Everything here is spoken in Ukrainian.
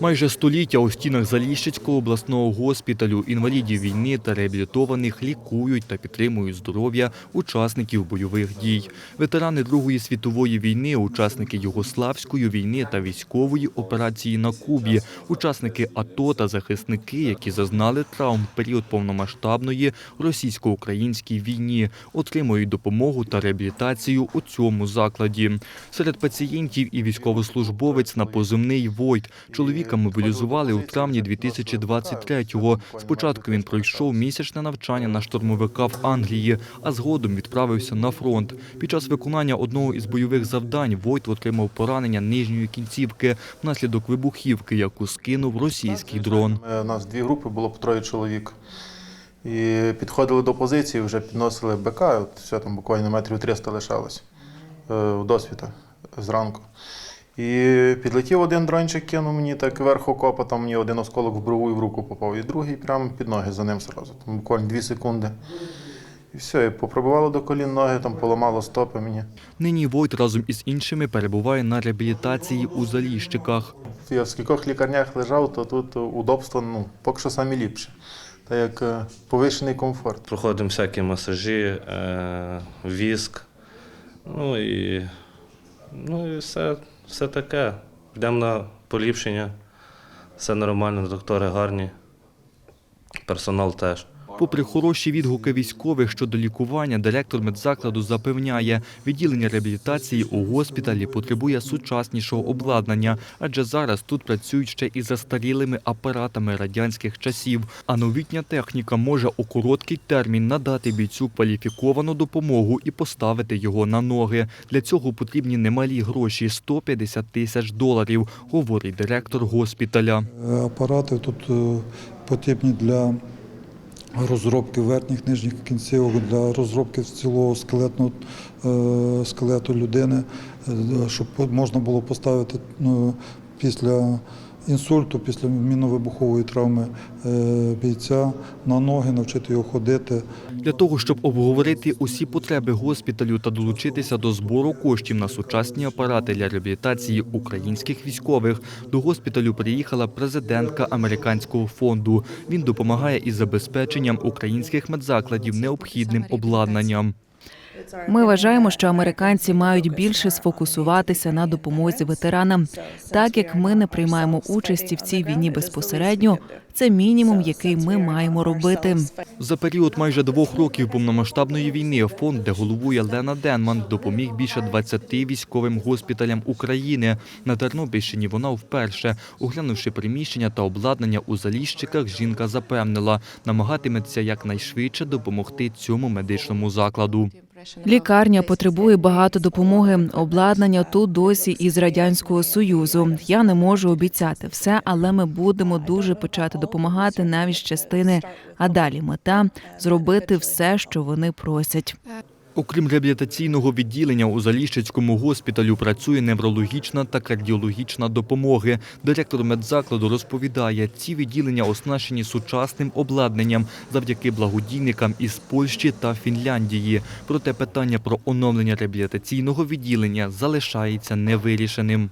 Майже століття у стінах Заліщицького обласного госпіталю інвалідів війни та реабілітованих лікують та підтримують здоров'я учасників бойових дій. Ветерани Другої світової війни, учасники Югославської війни та військової операції на Кубі, учасники АТО та захисники, які зазнали травм в період повномасштабної російсько-українській війні, отримують допомогу та реабілітацію у цьому закладі. Серед пацієнтів і військовослужбовець на позивний Войт. Чоловіка мобілізували у травні 2023-го. Спочатку він пройшов місячне навчання на штурмовика в Англії, а згодом відправився на фронт. Під час виконання одного із бойових завдань Войт отримав поранення нижньої кінцівки внаслідок вибухівки, яку скинув російський дрон. Е, У нас дві групи було по троє чоловік. І підходили до позиції, вже підносили БК, от все там буквально метрів 300 лишалось е, досвіта зранку. І підлетів один дрончик, кинув мені так вверх окопа, там мені один осколок в брову і в руку попав, і другий прямо під ноги за ним сразу. Там буквально дві секунди. І все, і попробувало до колін ноги, там поламало стопи мені. Нині Войт разом із іншими перебуває на реабілітації у Заліщиках. Я в скількох лікарнях лежав, то тут удобство ну, поки що самі ліпше. Та як е, повищений комфорт. Проходимо всякі масажі, е, віск, ну і, ну і все, все таке. Йдемо на поліпшення, все нормально, доктори гарні, персонал теж. Попри хороші відгуки військових щодо лікування, директор медзакладу запевняє, відділення реабілітації у госпіталі потребує сучаснішого обладнання, адже зараз тут працюють ще із застарілими апаратами радянських часів. А новітня техніка може у короткий термін надати бійцю кваліфіковану допомогу і поставити його на ноги. Для цього потрібні немалі гроші 150 тисяч доларів, говорить директор госпіталя. Е, Апарати тут е, потрібні для розробки верхніх нижніх кінцівок, для розробки цілого скелетного е, скелету людини, е, щоб можна було поставити ну, після інсульту, після міновибухової травми е, бійця на ноги, навчити його ходити. Для того, щоб обговорити усі потреби госпіталю та долучитися до збору коштів на сучасні апарати для реабілітації українських військових, до госпіталю приїхала президентка американського фонду. Він допомагає із забезпеченням українських медзакладів необхідним обладнанням. Ми вважаємо, що американці мають більше сфокусуватися на допомозі ветеранам. Так як ми не приймаємо участі в цій війні безпосередньо, це мінімум, який ми маємо робити. За період майже двох років повномасштабної війни фонд, де головує Лена Денман, допоміг більше 20 військовим госпіталям України. На Тернопільщині вона вперше, оглянувши приміщення та обладнання у Заліщиках, жінка запевнила, намагатиметься якнайшвидше допомогти цьому медичному закладу. Лікарня потребує багато допомоги. Обладнання тут досі із радянського союзу. Я не можу обіцяти все, але ми будемо дуже почати допомагати навіть частини. А далі мета зробити все, що вони просять. Окрім реабілітаційного відділення у Заліщицькому госпіталю працює неврологічна та кардіологічна допомоги. Директор медзакладу розповідає, ці відділення оснащені сучасним обладнанням завдяки благодійникам із Польщі та Фінляндії. Проте питання про оновлення реабілітаційного відділення залишається невирішеним.